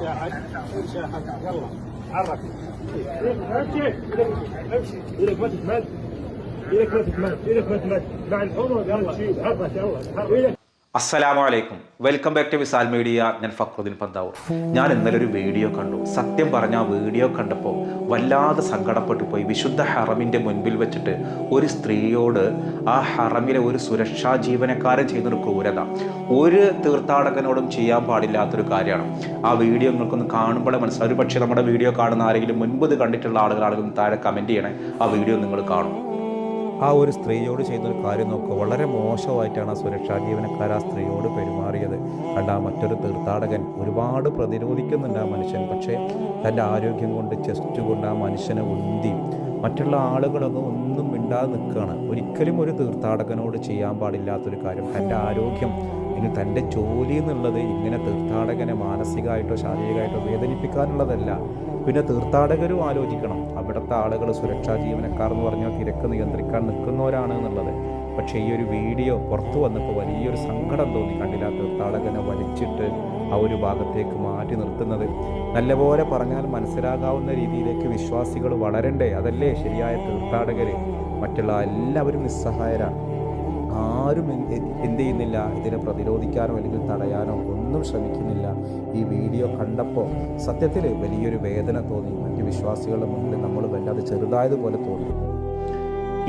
شاحن شاحن يلا حرك امشي امشي ما تتمد ما تتمد مع الحمر يلا حرك يلا അസ്സലാമു അലൈക്കും welcome back to Visal media. ഞാൻ ഫക്രുദ്ദീൻ പന്താവൂർ. ഞാൻ ഇന്നലെ ഒരു വീഡിയോ കണ്ടു. സത്യം പറഞ്ഞ ആ വീഡിയോ കണ്ടപ്പോൾ വല്ലാതെ സങ്കടപ്പെട്ടു പോയി. വിശുദ്ധ ഹറമിന്റെ മുൻപിൽ വെച്ചിട്ട് ഒരു സ്ത്രീയോട് ആ ഹറമിലെ ഒരു സുരക്ഷാ ജീവനക്കാരൻ ചെയ്യുന്നൊരു ക്രൂരത. ഒരു തീർത്ഥാടകനോടും ചെയ്യാൻ പാടില്ലാത്തൊരു കാര്യമാണ്. ആ വീഡിയോ നിങ്ങൾക്കൊന്ന് കാണുമ്പോൾ മനസ്സിലാവും. ഒരു പക്ഷേ നമ്മുടെ വീഡിയോ കാണുന്ന ആരെങ്കിലും മുൻപ് ഇത് കണ്ടിട്ടുള്ള ആളുകളാണെങ്കിലും താഴെ കമന്റ് ചെയ്യണേ. ആ വീഡിയോ നിങ്ങൾ കാണും. ആ ഒരു സ്ത്രീയോട് ചെയ്യുന്നൊരു കാര്യം നോക്കുക വളരെ മോശമായിട്ടാണ് ആ സുരക്ഷാ ജീവനക്കാർ ആ സ്ത്രീയോട് പെരുമാറിയത്. കണ്ട മറ്റൊരു തീർത്ഥാടകൻ ഒരുപാട് പ്രതിരോധിക്കുന്നുണ്ട് ആ മനുഷ്യൻ. പക്ഷേ തന്റെ ആരോഗ്യം കൊണ്ട് ചെസ്റ്റ് കൊണ്ട് ആ മനുഷ്യനെ ഉന്തി മറ്റുള്ള ആളുകളൊക്കെ ഒന്നും മിണ്ടാതെ നിൽക്കുകയാണ്. ഒരിക്കലും ഒരു തീർത്ഥാടകനോട് ചെയ്യാൻ പാടില്ലാത്തൊരു കാര്യം. തന്റെ ആരോഗ്യം ഇനി തന്റെ ജോലി എന്നുള്ളത് ഇങ്ങനെ തീർത്ഥാടകനെ മാനസികമായിട്ടോ ശാരീരികമായിട്ടോ വേദനിപ്പിക്കാനുള്ളതല്ല. പിന്നെ തീർത്ഥാടകരും ആലോചിക്കണം. അവിടുത്തെ ആളുകൾ സുരക്ഷാ ജീവനക്കാർ എന്ന് പറഞ്ഞാൽ തിരക്ക് നിയന്ത്രിക്കാൻ നിൽക്കുന്നവരാണ് എന്നുള്ളത്. പക്ഷേ ഈ ഒരു വീഡിയോ പുറത്തു വന്നപ്പോൾ വലിയൊരു സങ്കടം തോന്നി. കണ്ടില്ല തീർത്ഥാടകനെ വലിച്ചിട്ട് ആ ഒരു ഭാഗത്തേക്ക് മാറ്റി നിർത്തുന്നത്. നല്ലപോലെ പറഞ്ഞാൽ മനസ്സിലാകാവുന്ന രീതിയിലേക്ക് വിശ്വാസികൾ വളരണ്ടേ. അതല്ലേ ശരിയായ തീർത്ഥാടകർ മറ്റുള്ള എല്ലാവരും നിസ്സഹായരാണ്. ആരും എന്ത് ചെയ്യുന്നില്ല ഇതിനെ പ്രതിരോധിക്കാനോ അല്ലെങ്കിൽ തടയാനോ ഒന്നും ശ്രമിക്കുന്നില്ല. ഈ വീഡിയോ കണ്ടപ്പോൾ സത്യത്തിൽ വലിയൊരു വേദന തോന്നി. മറ്റ് വിശ്വാസികളുടെ മുന്നിൽ നമ്മൾ വല്ലാതെ ചെറുതായതുപോലെ തോന്നി.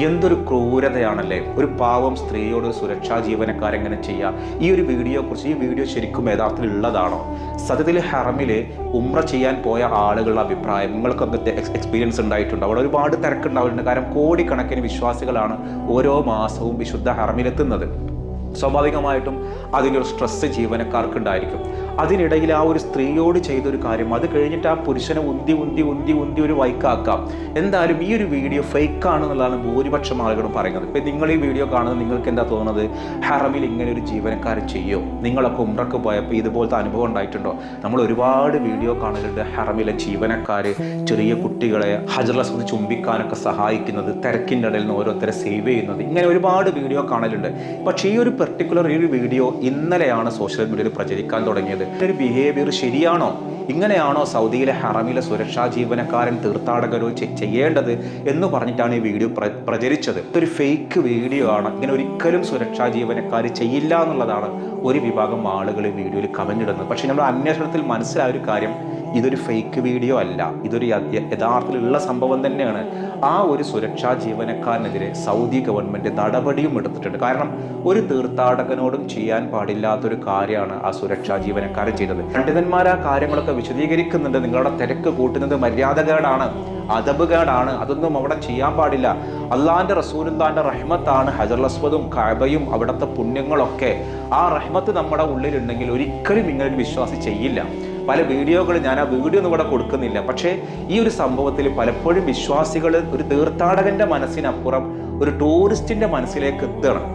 എന്തൊരു ക്രൂരതയാണല്ലേ? ഒരു പാവം സ്ത്രീയോട് സുരക്ഷാ ജീവനക്കാരൻ എങ്ങനെ ചെയ്യുക ഈ ഒരു വീഡിയോ കുറിച്ച് ഈ വീഡിയോ ശരിക്കും യഥാർത്ഥത്തിൽ ഉള്ളതാണോ? സത്യത്തിൽ ഹറമിൽ ഉമ്ര ചെയ്യാൻ പോയ ആളുകളുടെ അഭിപ്രായം നിങ്ങൾക്ക് അങ്ങനത്തെ എക്സ്പീരിയൻസ് ഉണ്ടായിട്ടുണ്ട്? അവിടെ ഒരുപാട് തിരക്കുണ്ടാവുന്നുണ്ട്. കാരണം കോടിക്കണക്കിന് വിശ്വാസികളാണ് ഓരോ മാസവും വിശുദ്ധ ഹറമിലെത്തുന്നത്. സ്വാഭാവികമായിട്ടും അതിന്റെ ഒരു സ്ട്രെസ്സ് ജീവനക്കാർക്ക് ഉണ്ടായിരിക്കും അതിനിടയിൽ ആ ഒരു സ്ത്രീയോട് ചെയ്തൊരു കാര്യം. അത് കഴിഞ്ഞിട്ട് ആ പുരുഷനെ ഉന്തി ഉന്തി ഉന്തി ഉന്തി ഒരു വൈക്കാക്കാം. എന്തായാലും ഈ ഒരു വീഡിയോ ഫേക്ക് ആണെന്നുള്ളതാണ് ഭൂരിപക്ഷം ആളുകളും പറയുന്നത്. ഇപ്പം നിങ്ങൾ ഈ വീഡിയോ കാണുന്നത് നിങ്ങൾക്ക് എന്താ തോന്നുന്നത്? ഹറമിൽ ഇങ്ങനെ ഒരു ജീവനക്കാരൻ ചെയ്യോ? നിങ്ങളൊക്കെ ഉമ്രക്ക് പോയപ്പോൾ ഇതുപോലത്തെ അനുഭവം ഉണ്ടായിട്ടുണ്ടോ? നമ്മൾ ഒരുപാട് വീഡിയോ കാണലുണ്ട് ഹറമിലെ ജീവനക്കാർ ചെറിയ കുട്ടികളെ ഹജറസ് ചുംബിക്കാനൊക്കെ സഹായിക്കുന്നത് തിരക്കിന്റെ ഇടയിൽ നിന്ന് ഓരോരുത്തരെ സേവ് ചെയ്യുന്നത്. ഇങ്ങനെ ഒരുപാട് വീഡിയോ കാണലുണ്ട്. പക്ഷേ ഈ ഒരു പെർട്ടിക്കുലർ ഈ ഒരു വീഡിയോ ഇന്നലെയാണ് സോഷ്യൽ മീഡിയയിൽ പ്രചരിക്കാൻ തുടങ്ങിയത്. ഒരു ബിഹേവിയർ ശരിയാണോ? ഇങ്ങനെയാണോ സൗദിയിലെ ഹറമിലെ സുരക്ഷാ ജീവനക്കാരൻ തീർത്ഥാടകരോ ചെയ്യേണ്ടത് എന്ന് പറഞ്ഞിട്ടാണ് ഈ വീഡിയോ പ്ര പ്രചരിച്ചത്. ഇതൊരു ഫേക്ക് വീഡിയോ ആണ്. ഇങ്ങനെ ഒരിക്കലും സുരക്ഷാ ജീവനക്കാർ ചെയ്യില്ല എന്നുള്ളതാണ് ഒരു വിഭാഗം ആളുകൾ ഈ വീഡിയോയിൽ കമന്റ് ഇടുന്നത് പക്ഷേ നമ്മൾ അന്വേഷണത്തിൽ മനസ്സിലായ ഒരു കാര്യം. ഇതൊരു ഫേക്ക് വീഡിയോ അല്ല. ഇതൊരു യഥാർത്ഥത്തിലുള്ള സംഭവം തന്നെയാണ്. ആ ഒരു സുരക്ഷാ ജീവനക്കാരനെതിരെ സൗദി ഗവൺമെന്റ് നടപടിയും എടുത്തിട്ടുണ്ട്. കാരണം ഒരു തീർത്ഥാടകനോടും ചെയ്യാൻ പാടില്ലാത്തൊരു കാര്യമാണ് ആ സുരക്ഷാ ജീവനക്കാരൻ ചെയ്തത്. പണ്ഡിതന്മാർ ആ കാര്യങ്ങളൊക്കെ വിശദീകരിക്കുന്നുണ്ട്. നിങ്ങളുടെ തിരക്ക് കൂട്ടുന്നത് മര്യാദകേടാണ് അതബുകേടാണ് അതൊന്നും അവിടെ ചെയ്യാൻ പാടില്ല. അള്ളാഹിന്റെ റസൂലുല്ലാന്റെ റഹ്മത്താണ്. ഹജർ അസ്വദും കഅബയും അവിടുത്തെ പുണ്യങ്ങളൊക്കെ ആ റഹ്മത്ത് നമ്മുടെ ഉള്ളിലുണ്ടെങ്കിൽ ഒരിക്കലും ഇങ്ങനെ വിശ്വാസി ചെയ്യില്ല. പല വീഡിയോകൾ ഞാൻ ആ വീഡിയോ ഒന്നും ഇവിടെ കൊടുക്കുന്നില്ല. പക്ഷേ ഈ ഒരു സംഭവത്തിൽ പലപ്പോഴും വിശ്വാസികൾ ഒരു തീർത്ഥാടകന്റെ മനസ്സിനപ്പുറം ഒരു ടൂറിസ്റ്റിന്റെ മനസ്സിലേക്ക് എത്തണം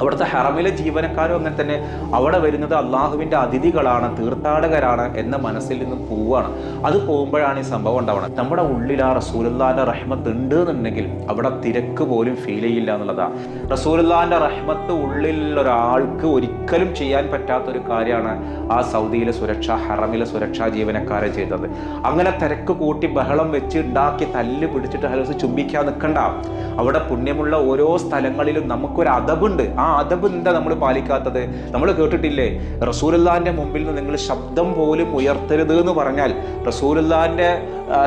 അവിടുത്തെ ഹറമിലെ ജീവനക്കാരും അങ്ങനെ തന്നെ. അവിടെ വരുന്നത് അള്ളാഹുവിന്റെ അതിഥികളാണ് തീർത്ഥാടകരാണ് എന്ന മനസ്സിൽ നിന്ന് പോവുകയാണ്. അത് പോകുമ്പോഴാണ് ഈ സംഭവം ഉണ്ടാവുന്നത്. നമ്മുടെ ഉള്ളിൽ ആ റസൂലുല്ലാന്റെ റഹ്മത്ത് ഉണ്ട് എന്നുണ്ടെങ്കിൽ അവിടെ തിരക്ക് പോലും ഫീൽ ചെയ്യില്ല എന്നുള്ളതാണ് റസൂലുല്ലാന്റെ റഹ്മത്ത് ഉള്ളിൽ ഒരാൾക്ക് ഒരിക്കലും ചെയ്യാൻ പറ്റാത്തൊരു കാര്യമാണ് ആ സൗദിയിലെ സുരക്ഷ ഹറമിലെ സുരക്ഷാ ജീവനക്കാരെ ചെയ്തത്. അങ്ങനെ തിരക്ക് കൂട്ടി ബഹളം വെച്ച് ഉണ്ടാക്കി തല്ല് പിടിച്ചിട്ട് ഹലോസ് ചുംബിക്കാൻ നിൽക്കണ്ട അവിടെ പുണ്യമുള്ള ഓരോ സ്ഥലങ്ങളിലും നമുക്കൊരു അതബുണ്ട് ആ അതബ് എന്താ നമ്മൾ പാലിക്കാത്തത്? നമ്മൾ കേട്ടിട്ടില്ലേ? റസൂലല്ലാന്റെ മുമ്പിൽ നിന്ന് നിങ്ങൾ ശബ്ദം പോലും ഉയർത്തരുത് എന്ന് പറഞ്ഞാൽ റസൂലല്ലാന്റെ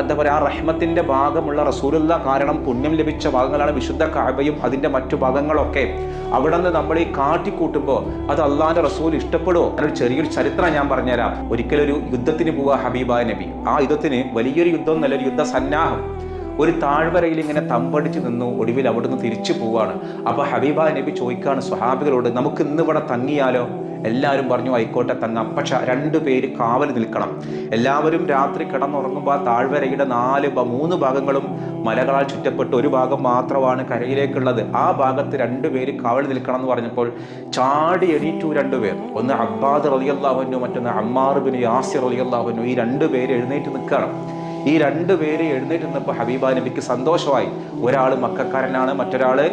എന്താ പറയുക ആ റഹ്മത്തിന്റെ ഭാഗമുള്ള റസൂലുള്ള കാരണം പുണ്യം ലഭിച്ച ഭാഗങ്ങളാണ് വിശുദ്ധ കാബയും അതിന്റെ മറ്റു ഭാഗങ്ങളൊക്കെ. അവിടെ നിന്ന് നമ്മൾ ഈ കാട്ടിക്കൂട്ടുമ്പോൾ അത് അള്ളാഹാന്റെ റസൂൽ ഇഷ്ടപ്പെടുമോ അതിനൊരു ചെറിയൊരു ചരിത്രം ഞാൻ പറഞ്ഞുതരാം. ഒരിക്കലൊരു യുദ്ധത്തിന് പോവുക ഹബീബായ നബി. ആ യുദ്ധത്തിന് വലിയൊരു യുദ്ധം നല്ലൊരു യുദ്ധ സന്നാഹം ഒരു താഴ്വരയിൽ ഇങ്ങനെ തമ്പടിച്ച് നിന്നു ഒടുവിൽ അവിടുന്ന് തിരിച്ചു പോവാണ്. അപ്പൊ ഹബീബ നബി ചോദിക്കാണ് സ്വഹാബികളോട് നമുക്ക് ഇന്ന് ഇവിടെ തങ്ങിയാലോ? എല്ലാവരും പറഞ്ഞു ആയിക്കോട്ടെ തങ്ങാം. പക്ഷെ രണ്ടു പേര് കാവൽ നിൽക്കണം. എല്ലാവരും രാത്രി കിടന്നുറങ്ങുമ്പോൾ താഴ്വരയുടെ നാല് മൂന്ന് ഭാഗങ്ങളും മലകളാൽ ചുറ്റപ്പെട്ട് ഒരു ഭാഗം മാത്രമാണ് കരയിലേക്കുള്ളത്. ആ ഭാഗത്ത് രണ്ടുപേര് കാവൽ നിൽക്കണം എന്ന് പറഞ്ഞപ്പോൾ ചാടി എണീറ്റു രണ്ടുപേർ ഒന്ന് അബ്ബാദ് റളിയല്ലാഹുവിനു മറ്റൊന്ന് അമ്മാർ ബിൻ യാസിർ റളിയല്ലാഹുവിനു ഈ രണ്ടുപേര് എഴുന്നേറ്റ് നിൽക്കണം ഈ രണ്ടു പേര് എഴുന്നേറ്റ് ഹബീബ നബിക്ക് സന്തോഷമായി. ഒരാൾ മക്കാരനാണ് മറ്റൊരാൾ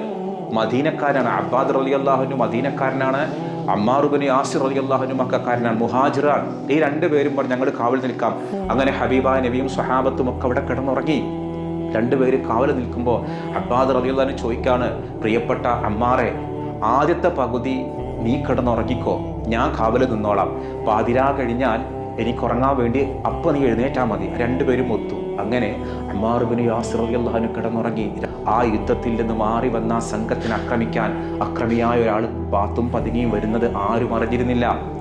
മദീനക്കാരനാണ്. അബ്ബാദ് റലി അള്ളാഹുനു മദീനക്കാരനാണ്. അമ്മാറുബിന് ആസിർ അലി അള്ളാഹുനും മക്കാരനാണ്. മുഹാജിറാൻ ഈ രണ്ടുപേരും പറഞ്ഞു ഞങ്ങൾ കാവൽ നിൽക്കാം. അങ്ങനെ ഹബീബ നബിയും സഹാബത്തും ഒക്കെ അവിടെ കിടന്നുറങ്ങി. രണ്ടുപേര് കാവൽ നിൽക്കുമ്പോൾ അബ്ബാദ് റബിയുള്ളഹാന് ചോദിക്കാണ് പ്രിയപ്പെട്ട അമ്മാറെ ആദ്യത്തെ പകുതി നീ കിടന്നുറങ്ങിക്കോ. ഞാൻ കാവൽ നിന്നോളാം. പാതിരാ കഴിഞ്ഞാൽ എനിക്ക് ഉറങ്ങാൻ വേണ്ടി അപ്പം നീ എഴുന്നേറ്റാൽ മതി. രണ്ടുപേരും ഒത്തു. അങ്ങനെ അമ്മാറുബിന് കിടന്നുറങ്ങി. ആ യുദ്ധത്തിൽ നിന്ന് മാറി വന്ന സംഘത്തിനെ ആക്രമിക്കാൻ അക്രമിയായ ഒരാൾ പാത്തും പതുങ്ങിയും വരുന്നത് ആരും അറിഞ്ഞിരുന്നില്ല.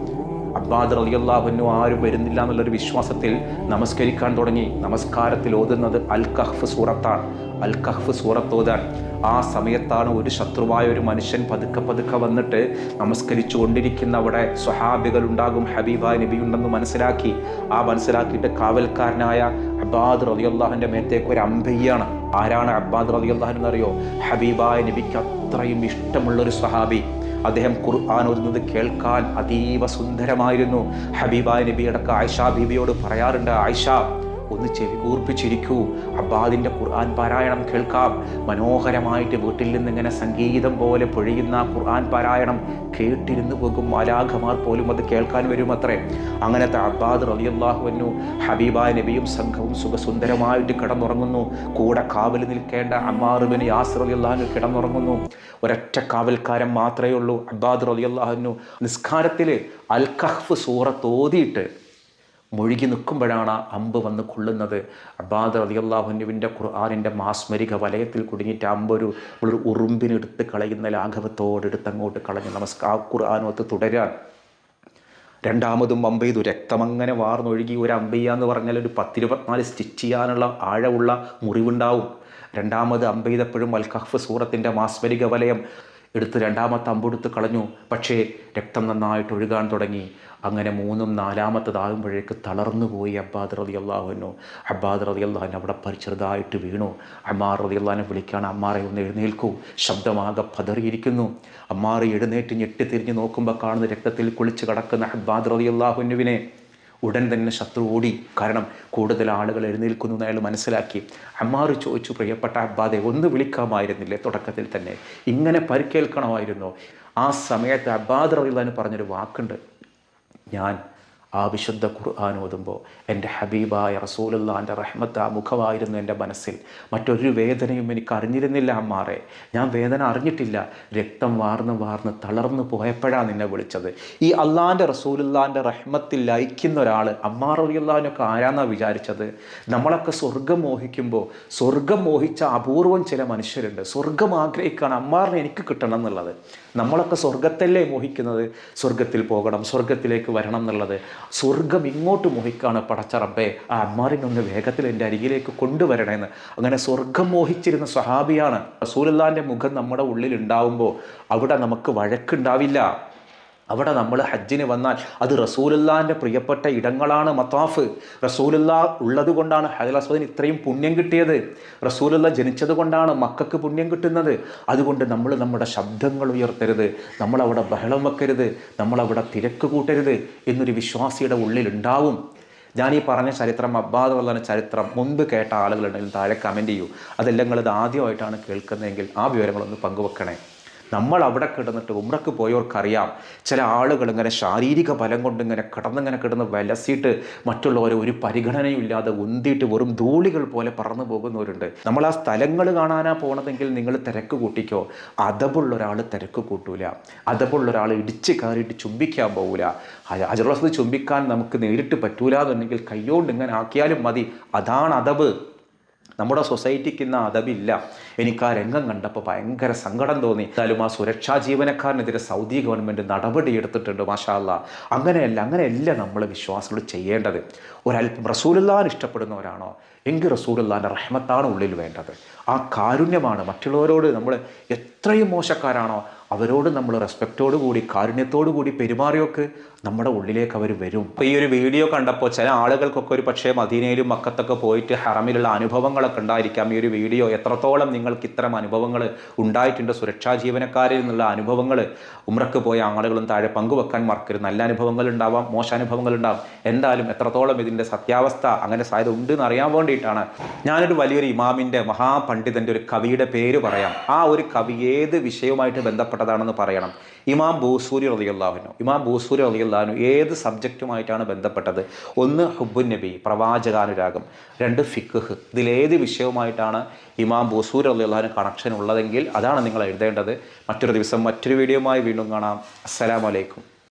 അബ്ബാദ് അള്ളാഹുനു ആരും വരുന്നില്ല എന്നുള്ളൊരു വിശ്വാസത്തിൽ നമസ്കരിക്കാൻ തുടങ്ങി. നമസ്കാരത്തിൽ ഓതുന്നത് അൽ കഹ്ഫ് സൂറത്താണ്. അൽ കഹ്ഫ് സൂറത്ത് ഓതാൻ. ആ സമയത്താണ് ഒരു ശത്രുവായ ഒരു മനുഷ്യൻ പതുക്കെ പതുക്കെ വന്നിട്ട് നമസ്കരിച്ചു കൊണ്ടിരിക്കുന്ന അവിടെ സ്വഹാബികൾ ഉണ്ടാകും ഹബീബ നബി ഉണ്ടെന്ന് മനസ്സിലാക്കി. ആ മനസ്സിലാക്കിയിട്ട് കാവൽക്കാരനായ അബ്ബാദ് റളിയല്ലാഹുവിന്റെ മേത്തേക്ക് ഒരു അമ്പയ്യാണ്. ആരാണ് അബ്ബാദ് റളിയല്ലാഹു എന്നറിയോ? ഹബീബായ നബിക്ക് അത്രയും ഇഷ്ടമുള്ളൊരു സ്വഹാബി. അദ്ദേഹം ഖുർആൻ ഓതുന്നത് കേൾക്കാൻ അതീവ സുന്ദരമായിരുന്നു. ഹബീബായ നബിയടക്കം ആയിഷ ബീബിയോട് പറയാറുണ്ട് ആയിഷ ഒന്ന് ചെവി കൂർപ്പിച്ചിരിക്കൂ. അബ്ബാദിന്റെ ഖുർആൻ പാരായണം കേൾക്കാം. മനോഹരമായിട്ട് വീട്ടിൽ നിന്ന് ഇങ്ങനെ സംഗീതം പോലെ പൊഴിയുന്ന ഖുർആൻ പാരായണം കേട്ടിരുന്നു പോകും. മാലാഖമാർ പോലും അത് കേൾക്കാൻ വരും അത്രേ അങ്ങനത്തെ അബ്ബാദ് റളിയല്ലാഹുവിനു ഹബീബ നബിയും സംഘവും സുഖസുന്ദരമായിട്ട് കിടന്നുറങ്ങുന്നു. കൂടെ കാവൽ നിൽക്കേണ്ട അമ്മാറുബിന് യാസിർ റളിയല്ലാഹു കിടന്നുറങ്ങുന്നു. ഒരൊറ്റ കാവൽക്കാരൻ മാത്രമേ ഉള്ളൂ. അബ്ബാദ് റളിയല്ലാഹുവിനു നിസ്കാരത്തിൽ അൽ കഹ്ഫ് സൂറത്ത് ഓതിയിട്ട് മുഴുകി നിൽക്കുമ്പോഴാണ് അമ്പ് വന്ന് കൊള്ളുന്നത്. അബ്ബാദ് റളിയല്ലാഹുവിന്റെ ഖുർആാനിന്റെ മാസ്മരിക വലയത്തിൽ കുടുങ്ങിയിട്ട് അമ്പൊരു അമ്പ് ഒരു ഒരു ഉറുമ്പിനെടുത്ത് കളയുന്ന ലാഘവത്തോടെടുത്ത് അങ്ങോട്ട് കളഞ്ഞു നമസ്കാർ ഖുർആാനൊത്ത് തുടരാൻ. രണ്ടാമതും അമ്പ ചെയ്തു. രക്തമങ്ങനെ വാർന്നൊഴുകി ഒരു അമ്പയ്യ എന്ന് പറഞ്ഞാൽ ഒരു പത്തിരുപത്തിനാല് സ്റ്റിച്ച് ചെയ്യാനുള്ള ആഴമുള്ള മുറിവുണ്ടാവും. രണ്ടാമത് അമ്പ ചെയ്തപ്പോഴും അൽഖഫ് സൂറത്തിന്റെ മാസ്മരിക വലയം എടുത്ത് രണ്ടാമത്തെ അമ്പെടുത്ത് കളഞ്ഞു. പക്ഷേ രക്തം നന്നായിട്ട് ഒഴുകാൻ തുടങ്ങി. അങ്ങനെ മൂന്നും നാലാമത്തതാകുമ്പോഴേക്ക് തളർന്നു പോയി അബ്ബാദ് റതി അള്ളാഹുനു അബ്ബാദ് റതി അള്ളാഹുൻ അവിടെ പരിചെറുതായിട്ട് വീണു. അമ്മാർ റതി അള്ളഹാനെ വിളിക്കാണ് അമ്മാറെ ഒന്ന് എഴുന്നേൽക്കൂ. ശബ്ദമാകെ പതറിയിരിക്കുന്നു. അമ്മാർ എഴുന്നേറ്റ് ഞെട്ടി തിരിഞ്ഞ് നോക്കുമ്പോൾ കാണുന്ന രക്തത്തിൽ കുളിച്ച് കടക്കുന്ന അബ്ബാദ് റതി അള്ളാഹുനുവിനെ ഉടൻ തന്നെ ശത്രു ഓടി. കാരണം കൂടുതൽ ആളുകൾ എഴുന്നേൽക്കുന്നു എന്ന് അയാൾ മനസ്സിലാക്കി. അമ്മാറ് ചോദിച്ചു പ്രിയപ്പെട്ട അബ്ബാദെ ഒന്ന് വിളിക്കാമായിരുന്നില്ലേ തുടക്കത്തിൽ തന്നെ? ഇങ്ങനെ പരിക്കേൽക്കണമായിരുന്നു? ആ സമയത്ത് അബ്ബാദ് റവിള്ളാൻ പറഞ്ഞൊരു വാക്കുണ്ട്. ഞാൻ ആ വിശുദ്ധ ഖുർആൻ ഓതുമ്പോൾ എന്റെ ഹബീബായ റസൂലുള്ളാന്റെ റഹ്മത്ത് ആ മുഖമായിരുന്നു എന്റെ മനസ്സിൽ. മറ്റൊരു വേദനയും എനിക്ക് അറിഞ്ഞിരുന്നില്ല അമ്മാറെ. ഞാൻ വേദന അറിഞ്ഞിട്ടില്ല. രക്തം വാർന്ന് വാർന്ന് തളർന്നു പോയപ്പോഴാണ് നിന്നെ വിളിച്ചത്. ഈ അള്ളാന്റെ റസൂലുള്ളാന്റെ റഹ്മത്തിൽ ലയിക്കുന്ന ഒരാൾ അമ്മാർ അമ്മാറിയുള്ളതിനൊക്കെ ആരാന്നാണ് വിചാരിച്ചത്? നമ്മളൊക്കെ സ്വർഗം മോഹിക്കുമ്പോൾ സ്വർഗം മോഹിച്ച അപൂർവം ചില മനുഷ്യരുണ്ട്. സ്വർഗം ആഗ്രഹിക്കുകയാണ് അമ്മാറിനെ എനിക്ക് കിട്ടണം എന്നുള്ളത്. നമ്മളൊക്കെ സ്വർഗത്തല്ലേ മോഹിക്കുന്നത്? സ്വർഗത്തിൽ പോകണം സ്വർഗത്തിലേക്ക് വരണം എന്നുള്ളത്. സ്വർഗം ഇങ്ങോട്ട് മോഹിക്കാണ്. പടച്ചറബേ ആ അമ്മാറിനൊന്ന് വേഗത്തിൽ എന്റെ അരികിലേക്ക് കൊണ്ടുവരണമെന്ന് അങ്ങനെ സ്വർഗം മോഹിച്ചിരുന്ന സ്വഹാബിയാണ്. റസൂലല്ലാന്റെ മുഖം നമ്മുടെ ഉള്ളിൽ ഉണ്ടാവുമ്പോൾ അവിടെ നമുക്ക് വഴക്കുണ്ടാവില്ല. അവിടെ നമ്മൾ ഹജ്ജിന് വന്നാൽ അത് റസൂലുല്ലാന്റെ പ്രിയപ്പെട്ട ഇടങ്ങളാണ് മത്താഫ് റസൂലുള്ള ഉള്ളത് കൊണ്ടാണ് ഹജലസ്വദിന് ഇത്രയും പുണ്യം കിട്ടിയത്. റസൂലുള്ള ജനിച്ചത് കൊണ്ടാണ് മക്കൾക്ക് പുണ്യം കിട്ടുന്നത്. അതുകൊണ്ട് നമ്മൾ നമ്മുടെ ശബ്ദങ്ങൾ ഉയർത്തരുത്. നമ്മളവിടെ ബഹളം വെക്കരുത്. നമ്മളവിടെ തിരക്ക് കൂട്ടരുത് എന്നൊരു വിശ്വാസിയുടെ ഉള്ളിലുണ്ടാവും. ഞാൻ ഈ പറഞ്ഞ ചരിത്രം അബ്ബാദ് വല്ലാന ചരിത്രം മുൻപ് കേട്ട ആളുകളുണ്ടെങ്കിൽ താഴെ കമന്റ് ചെയ്യൂ. അതെല്ലാം നിങ്ങളിത് ആദ്യമായിട്ടാണ് കേൾക്കുന്നതെങ്കിൽ ആ വിവരങ്ങളൊന്ന് പങ്കുവെക്കണേ. നമ്മൾ അവിടെ കിടന്നിട്ട് ഉമ്രക്ക് പോയവർക്കറിയാം ചില ആളുകൾ ഇങ്ങനെ ശാരീരിക ബലം കൊണ്ട് ഇങ്ങനെ കിടന്നിങ്ങനെ കിടന്ന് വലസിയിട്ട് മറ്റുള്ളവരെ ഒരു പരിഗണനയും ഇല്ലാതെ ഉന്തിയിട്ട് വെറും ധൂളികൾ പോലെ പറന്നു പോകുന്നവരുണ്ട്. നമ്മൾ ആ സ്ഥലങ്ങൾ കാണാനാ പോണതെങ്കിൽ നിങ്ങൾ തിരക്ക് കൂട്ടിക്കോ. അതബുള്ള ഒരാൾ തിരക്ക് കൂട്ടൂല. അതബുള്ള ഒരാൾ ഇടിച്ച് കയറിയിട്ട് ചുംബിക്കാൻ പോകൂല അജറസ് ചുംബിക്കാൻ നമുക്ക് നേരിട്ട് പറ്റൂല എന്നുണ്ടെങ്കിൽ കൈയോണ്ട് ഇങ്ങനെ ആക്കിയാലും മതി. അതാണ് അതബ് നമ്മുടെ സൊസൈറ്റിക്ക് ഇന്ന് അതവില്ല. എനിക്ക് ആ രംഗം കണ്ടപ്പോൾ ഭയങ്കര സങ്കടം തോന്നി. എന്നാലും ആ സുരക്ഷാ ജീവനക്കാരനെതിരെ സൗദി ഗവൺമെന്റ് നടപടി എടുത്തിട്ടുണ്ട് മാഷാല്ല അങ്ങനെയല്ല അങ്ങനെയല്ല നമ്മൾ വിശ്വാസികൾ ചെയ്യേണ്ടത്. ഒരല്പം റസൂലുല്ലാൻ ഇഷ്ടപ്പെടുന്നവരാണോ? എങ്കിൽ റസൂലുല്ലാന്റെ റഹ്മത്താണ് ഉള്ളിൽ വേണ്ടത്. ആ കാരുണ്യമാണ് മറ്റുള്ളവരോട് നമ്മൾ എത്രയും മോശക്കാരാണോ അവരോട് നമ്മൾ റെസ്പെക്റ്റോടു കൂടി കാരുണ്യത്തോടു കൂടി പെരുമാറിയൊക്കെ നമ്മുടെ ഉള്ളിലേക്ക് അവർ വരും. അപ്പോൾ ഈ ഒരു വീഡിയോ കണ്ടപ്പോൾ ചില ആളുകൾക്കൊക്കെ ഒരു പക്ഷേ മദീനയിലും മക്കത്തൊക്കെ പോയിട്ട് ഹറമിലുള്ള അനുഭവങ്ങളൊക്കെ ഉണ്ടായിരിക്കാം. ഈ ഒരു വീഡിയോ എത്രത്തോളം നിങ്ങൾക്ക് ഇത്തരം അനുഭവങ്ങൾ ഉണ്ടായിട്ടുണ്ട്. സുരക്ഷാ ജീവനക്കാരിൽ നിന്നുള്ള അനുഭവങ്ങൾ ഉമ്രക്ക് പോയ ആളുകളും താഴെ പങ്കുവെക്കാൻ മറക്കരുത്. നല്ല അനുഭവങ്ങൾ ഉണ്ടാവാം മോശാനുഭവങ്ങൾ ഉണ്ടാവും. എന്തായാലും എത്രത്തോളം ഇതിന്റെ സത്യാവസ്ഥ അങ്ങനെ സാധ്യത ഉണ്ട് എന്ന് അറിയാൻ വേണ്ടിയിട്ടാണ് ഞാനൊരു വലിയൊരു ഇമാമിന്റെ മഹാപണ്ഡിതന്റെ ഒരു കവിയുടെ പേര് പറയാം. ആ ഒരു കവി ഏത് വിഷയവുമായിട്ട് ബന്ധപ്പെട്ട ബന്ധപ്പെട്ടതാണെന്ന് പറയണം. ഇമാം ബൂസൂരി റളിയല്ലാഹുനു ഇമാം ബൂസൂരി റളിയല്ലാഹുനു ഏത് സബ്ജക്റ്റുമായിട്ടാണ് ബന്ധപ്പെട്ടത്? ഒന്ന് ഹുബുൻ നബി പ്രവാചകാനുരാഗം. രണ്ട് ഫിഖ്. ഇതിലേത് വിഷയവുമായിട്ടാണ് ഇമാം ബൂസൂരി റളിയല്ലാഹുനു കണക്ഷൻ ഉള്ളതെങ്കിൽ അതാണ് നിങ്ങൾ എഴുതേണ്ടത്. മറ്റൊരു ദിവസം മറ്റൊരു വീഡിയോയുമായി വീണ്ടും കാണാം. അസ്സലാമലൈക്കും